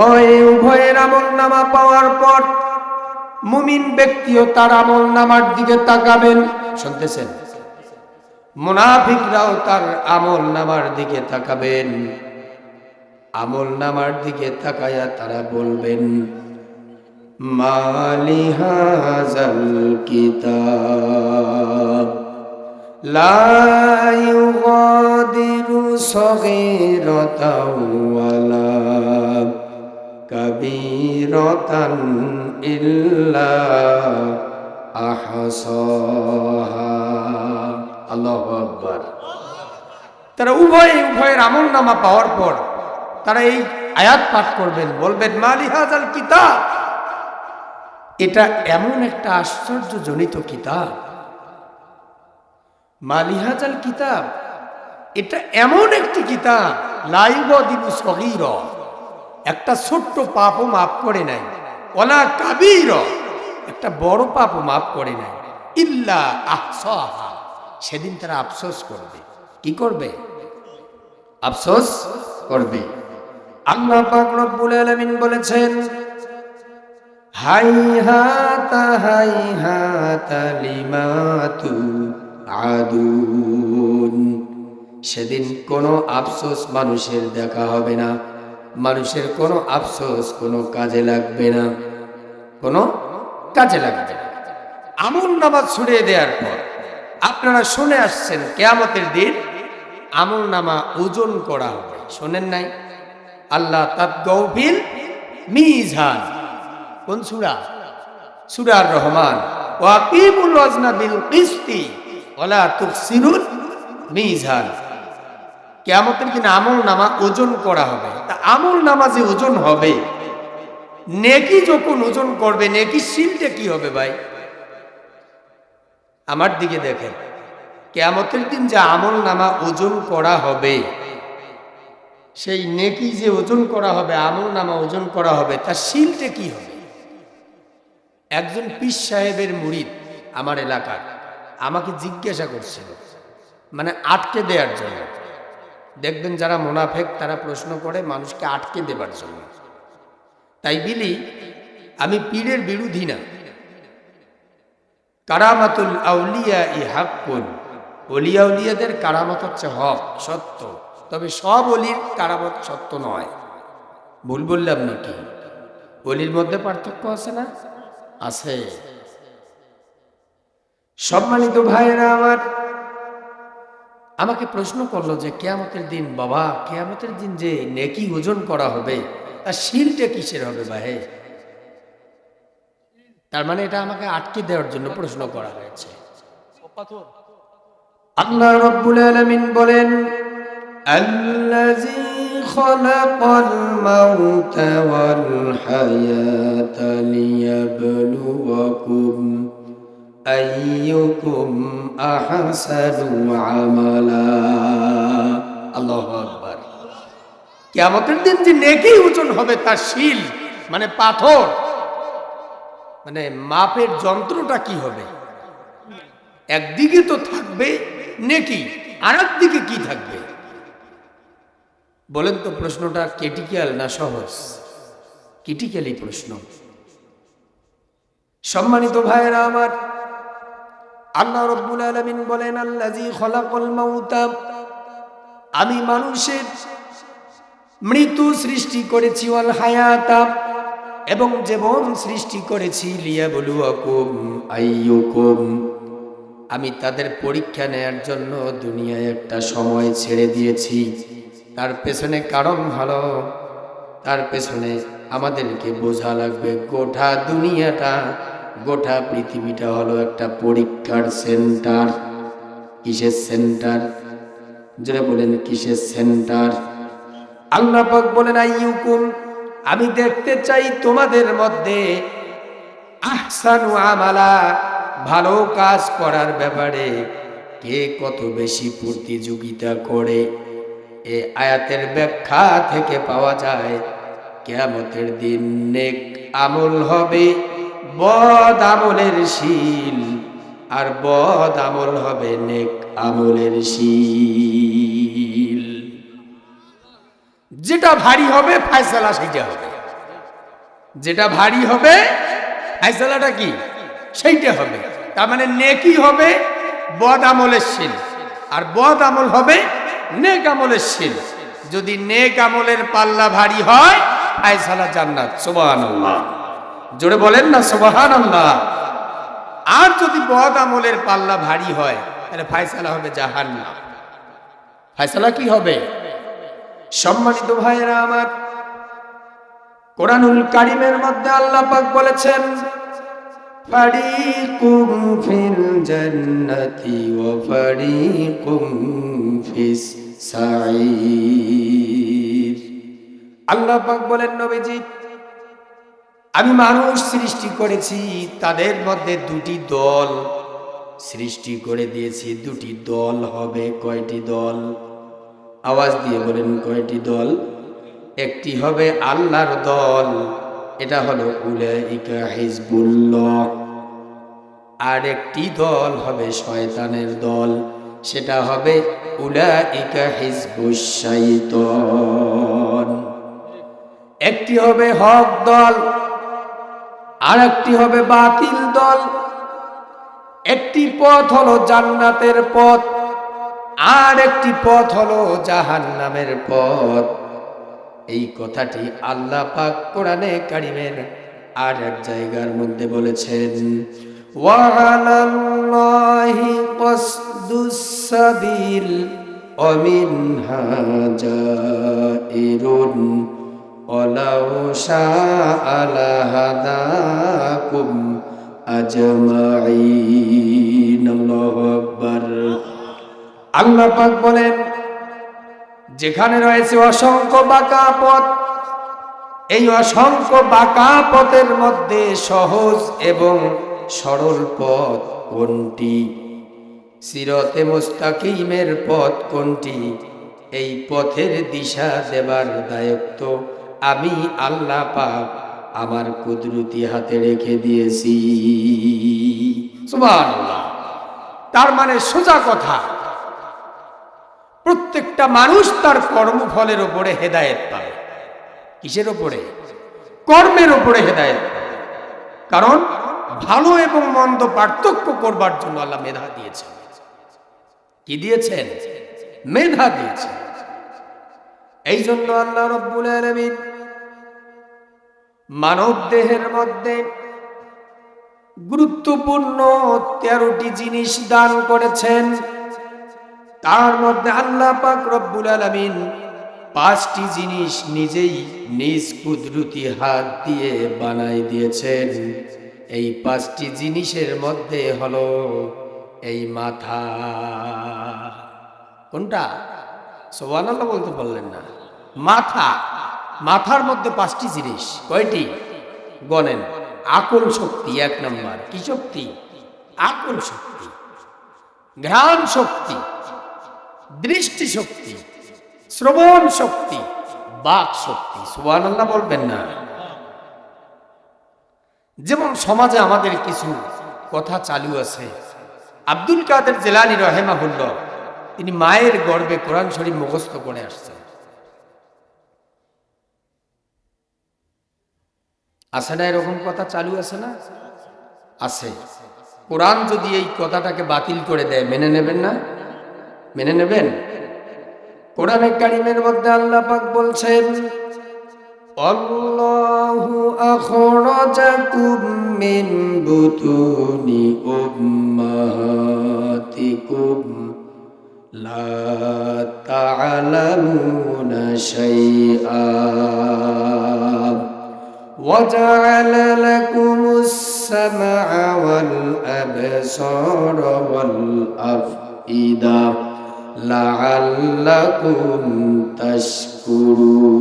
উভয়ে উভয়ের আমল নামা পাওয়ার পর মুমিন ব্যক্তিও তার আমল নামার দিকে তাকাবেন। শুনতেছেন? মুনাফিকরাও তার আমল নামার দিকে তাকাবেন। আমল নামার দিকে তাকায়া তারা বলবেন, মালি হাজাল কিতাব, লা ইউগাদিরু কাবীরাতান ইল্লা আহসাহা। আল্লাহু তারা উভয় উভয়ের আমল নামা পাওয়ার পর তারা এই আয়াত পাঠ করবেন, বলবেন মালি হাজাল কিতাব? এটা এমন একটা আশ্চর্যজনিত কিতাব। মালিহাজাল কিতাব, এটা এমন একটি কিতাব লাইব দিবু সগীর। একটা ছোট্ট পাপও মাফ করে নাই। ওলা কাবির, একটা বড় পাপও মাফ করে নাই। ইল্লা আহসাহা, সেদিন তারা আফসোস করবে। কি করবে? আফসোস করবে। আল্লাহ পাক রব্বুল আলামিন বলেছেন হাইহাতা হাইহাতা লিমাতু আদুন সেদিন কোনো আফসোস মানুষের দেখা হবে না। মানুষের কোনো আফসোস, কোনো কাজে লাগবে না। কোনো কাজে লাগবে না। আমল নামাজ ছুড়িয়ে দেওয়ার পর আপনারা শুনে আসছেন কেয়ামতের দিন আমল নামা ওজন করা হবে। শোনেন নাই? আল্লাহ তাত গৌবিল মিজান। কোন সুরা? সুরার রহমান ওয়াকিমুল ওয়াজনা বিল কিস্তি ওলা তুকসিরুল মিজান। কেয়ামতের দিন আমল নামা ওজন করা হবে। তা আমল নামা যে ওজন হবে, নেকি যখন ওজন করবে, নেকি শিলটা কি হবে ভাই? আমার দিকে দেখেন, কেয়ামতের দিন যে আমল নামা ওজন করা হবে, সেই নেকি যে ওজন করা হবে, আমল নামা ওজন করা হবে, তার শিলটা কি হবে? একজন পীর সাহেবের মুরিদ আমার এলাকার, আমাকে জিজ্ঞাসা করছিল মানে আটকে দেওয়ার জন্য। দেখবেন যারা মোনাফেক, তারা প্রশ্ন করে মানুষকে আটকে দেবার জন্য। তাই বিলি, আমি পীরের বিরোধী না। কারামাতুল আউলিয়া ই হাক্কুন। অলিয়া উলিয়াদের কারামত হচ্ছে হক, সত্য। তবে সব অলির কারামত সত্য নয়। ভুল বললাম নাকি? অলির মধ্যে পার্থক্য আছে না? আছে। সম্মানিত ভাইয়েরা আমার আমাকে প্রশ্ন করল যে কেয়ামতের দিন, বাবা, কেয়ামতের দিন যে নেকি ওজন করা হবে, তার শিলটা কিসের হবে ভাই? তার মানে এটা আমাকে আটকে দেওয়ার জন্য প্রশ্ন করা হয়েছে। আল্লাহ রব্বুল আলামিন বলেন, আল্লাযী মাউতা ওয়াল লিয়াবলুয়াকুম আইয়ুকুম আহসানু আমালা। আল্লাহু আকবার। কিয়ামতের দিন যে নেকি ওজন হবে তার শীল মানে পাথর মানে মাপের যন্ত্রটা কি হবে? একদিকে তো থাকবে নেকি আর দিকে কি থাকবে? বলেন তো প্রশ্নটা কেটিক্যাল না সহজ? ক্রিটিক্যালি প্রশ্ন। সম্মানিত ভাইয়েরা আমার আল্লাহ রব্বুল আলমিন বলেন আল্লাজি আমি মানুষের মৃত্যু সৃষ্টি করেছি, ওয়াল হায়াতা, এবং জীবন সৃষ্টি করেছি লিয়া বলুয়াকুম আইয়ুকুম। আমি তাদের পরীক্ষা নেয়ার জন্য দুনিয়ায় একটা সময় ছেড়ে দিয়েছি। তার পেছনে কারণ ভালো তার পেছনে আমাদেরকে বোঝা লাগবে গোটা দুনিয়াটা। গোটা পৃথিবীটা হলো একটা পরীক্ষার সেন্টার। কিসের সেন্টার? যেটা বলেন, কিসের সেন্টার? আল্লাহ পাক বলেন, আইয়ুকুম, আমি দেখতে চাই তোমাদের মধ্যে আহসানু আমালা, ভালো কাজ করার ব্যাপারে। কে কত বেশি প্রতিযোগিতা করে? এ আয়াতের ব্যাখ্যা থেকে পাওয়া যায়, কেয়ামতের দিন নেক আমল হবে। বদ আমলের শিল, আর বদ আমল হবে নেক আমলের শিল। যেটা ভারী হবে, ফায়সালা সেটা হবে। যেটা ভারী হবে ফাইসালাটা কি? সেইটা হবে। তার মানে নেকি হবে বদ আমলের শিল, আর বদ আমল হবে নেক আমলের শিল। যদি নেক আমলের পাল্লা ভারী হয় ফাইসালা জান্নাত। সুবহান জোরে বলেন না সোবাহান আল্লাহ আর যদি বদ আমলের পাল্লা ভারী হয়, তাহলে ফাইসালা হবে জাহান্নাম। ফাইসালা কি হবে? সম্মানিত ভাইয়েরা আমার, কোরআনুল কারিমের মধ্যে আল্লাহ পাক বলেছেন, ফারিকুম ফিল জান্নাতি ওয়া ফারিকুম ফিস সাঈর আল্লাহ পাক বলেন, নবীজি আমি মানুষ সৃষ্টি করেছি, তাদের মধ্যে দুটি দল। সৃষ্টি করে দিয়েছি দুটি দল, হবে কয়টি দল? আওয়াজ দিয়ে বলেন কয়টি দল? একটি হবে আল্লাহর দল, এটা হলো আর একটি দল হবে শয়তানের দল, সেটা হবে একটি হবে হক দল আর একটি হবে বাতিল দল। একটি পথ হলো জান্নাতের পথ আর একটি পথ হলো জাহান্নামের পথ। এই কথাটি আল্লাহ পাক কোরআনে কারিমের আর এক জায়গার মধ্যে বলেছেন, ওয়ালাল্লাহি কসদুস সাবিল অমিনহা জাইরুন শাআ লাহাদাকুম আজমাইন আল্লাহু আকবার আল্লাহ পাক বলেন, যেখানে রয়েছে অসংখ্য বাঁকা পথ, এই অসংখ্য বাঁকা পথের মধ্যে সহজ এবং সরল পথ কোনটি? সিরতে মুস্তাকিমের পথ কোনটি? এই পথের দিশা দেবার দায়িত্ব আমি আল্লাহ পাক আমার কুদরতি হাতে রেখে দিয়েছি। তার মানে সোজা কথা, প্রত্যেকটা মানুষ তার কর্মফলের ওপরে হেদায়েত পাবে। কিসের ওপরে কর্মের ওপরে হেদায়েত পাবে। কারণ ভালো এবং মন্দ পার্থক্য করবার জন্য আল্লাহ মেধা দিয়েছেন। কি দিয়েছেন? মেধা দিয়েছেন। এই জন্য আল্লাহ রব্বুল আলামিন মানব দেহের মধ্যে গুরুত্বপূর্ণ তেরোটি জিনিস দান করেছেন। তার মধ্যে আল্লাহ পাক রব্বুল আলামিন পাঁচটি জিনিস নিজেই নিজ কুদরতি হাত দিয়ে বানাই দিয়েছেন। এই পাঁচটি জিনিসের মধ্যে হলো এই মাথা। কোনটা? সোবান বলতে বললেন না। মাথা। মাথার মধ্যে পাঁচটি জিনিস। কয়টি? গনেন আকল শক্তি এক নম্বর। কি শক্তি? আকল শক্তি। ঘ্রাণ শক্তি। দৃষ্টি শক্তি। শ্রবণ শক্তি। বাক শক্তি। সুবান আল্লাহ বলবেন না। যেমন সমাজে আমাদের কিছু কথা চালু আছে। আব্দুল কাদের জেলানি রহেমাহুল্লাহ, তিনি মায়ের গর্বে কোরআন শরীফ মুখস্থ করে আসছেন। আছে না এরকম কথা? চালু আছে না? আছে। কোরআন যদি এই কথাটাকে বাতিল করে দেয়, মেনে নেবেন না? মেনে নেবেন? কোরআনে কারিমের মধ্যে আল্লাহ পাক বলছেন, আল্লাহু আখরাজাকুম মিন বুতুনি উম্মাহাতিকুম, লা তা'লামুনা শাইআ। وجعل لكم السمع والأبصار والأفئدة لعلكم تشكرون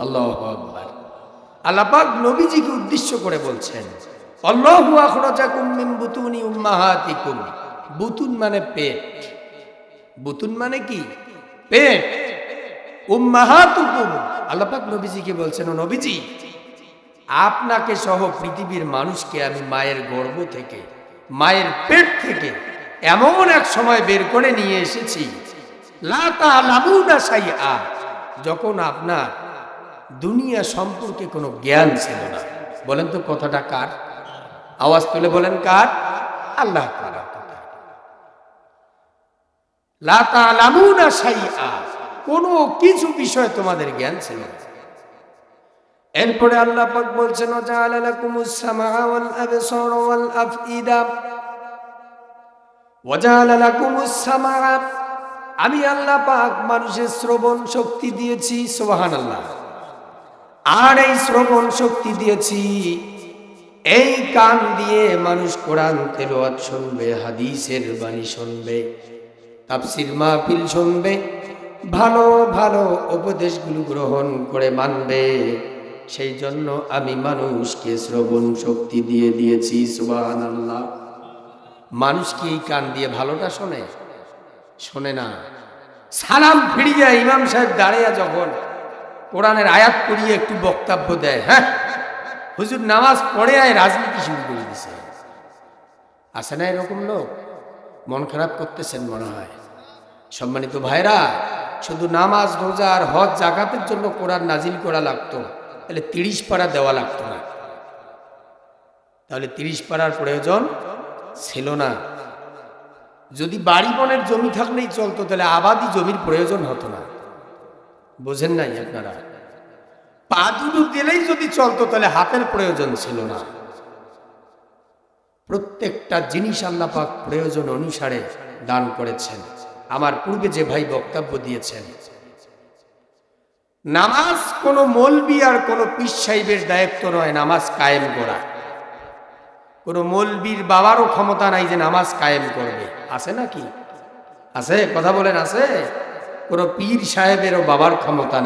الله أكبر আল্লাহ পাক নবীজিকে উদ্দেশ্য করে বলছেন আল্লাহু আখরাজাকুম মিন বুতুনি উম্মাহাতিকুম বুতুন মানে পেট বুতুন মানে কি পেট উম্মাহাতুকুম আল্লাহ পাক নবীজিকে বলছেন, ও নবীজি, আপনাকে সহ পৃথিবীর মানুষকে আমি মায়ের গর্ভ থেকে, মায়ের পেট থেকে এমন এক সময় বের করে নিয়ে এসেছি। লা তা'লামুনা শাইআ। যখন আপনার দুনিয়া সম্পর্কে কোনো জ্ঞান ছিল না। বলেন তো কথাটা কার? আওয়াজ তুলে বলেন কার? আল্লাহ লাতা কথা। লা তা'লামুনা শাইআ। কোনো কিছু বিষয় তোমাদের জ্ঞান ছিল এরপরে আল্লাহ পাক বলছেন আমি আল্লাহ পাক মানুষের শ্রবণ শক্তি দিয়েছি, সুবহানাল্লাহ। আর এই শ্রবণ শক্তি দিয়েছি, এই কান দিয়ে মানুষ কোরআন তেলাওয়াত শুনবে, হাদিসের বাণী শুনবে, তাফসির মাহফিল শুনবে ভালো ভালো উপদেশগুলো গ্রহণ করে মানবে। সেই জন্য আমি মানুষকে শ্রবণ শক্তি দিয়ে দিয়েছি, সুবহানাল্লাহ। মানুষ কি কান দিয়ে ভালোটা শোনে? শোনে না। সালাম ফিরিয়ে ইমাম সাহেব দাঁড়িয়ে যখন কোরআনের আয়াত পড়িয়ে একটু বক্তব্য দেয় হ্যাঁ? হুজুর নামাজ পড়ে আয়, রাজনীতি শুরু করে দিছে। আসে না এরকম লোক? মন খারাপ করতেছেন মনে হয়। সম্মানিত ভাইরা শুধু নামাজ, রোজা আর হজ জাকাতের জন্য কোরআন নাজিল করা লাগতো তাহলে তিরিশ পাড়া দেওয়া লাগতো না। তাহলে তিরিশ পাড়ার প্রয়োজন ছিল না। যদি বাড়ি বনের জমি থাকলেই চলতো, তাহলে আবাদি জমির প্রয়োজন হতো না। বোঝেন নাই আপনারা? পা দুটো দিলেই যদি চলতো, তাহলে হাতের প্রয়োজন ছিল না। প্রত্যেকটা জিনিস আল্লাহ পাক প্রয়োজন অনুসারে দান করেছেন। আমার পূর্বে যে ভাই বক্তব্য দিয়েছেন। নামাজ কোন মৌলবি আর কোনো পীর সাহেবের দায়িত্ব নয়, নামাজ কায়েম করা। কোনো মলবির বাবারও ক্ষমতা নাই যে নামাজ কায়েম করবে। আছে নাকি? আছে? কথা বলেন, আছে? কোনো পীর সাহেবেরও বাবার ক্ষমতা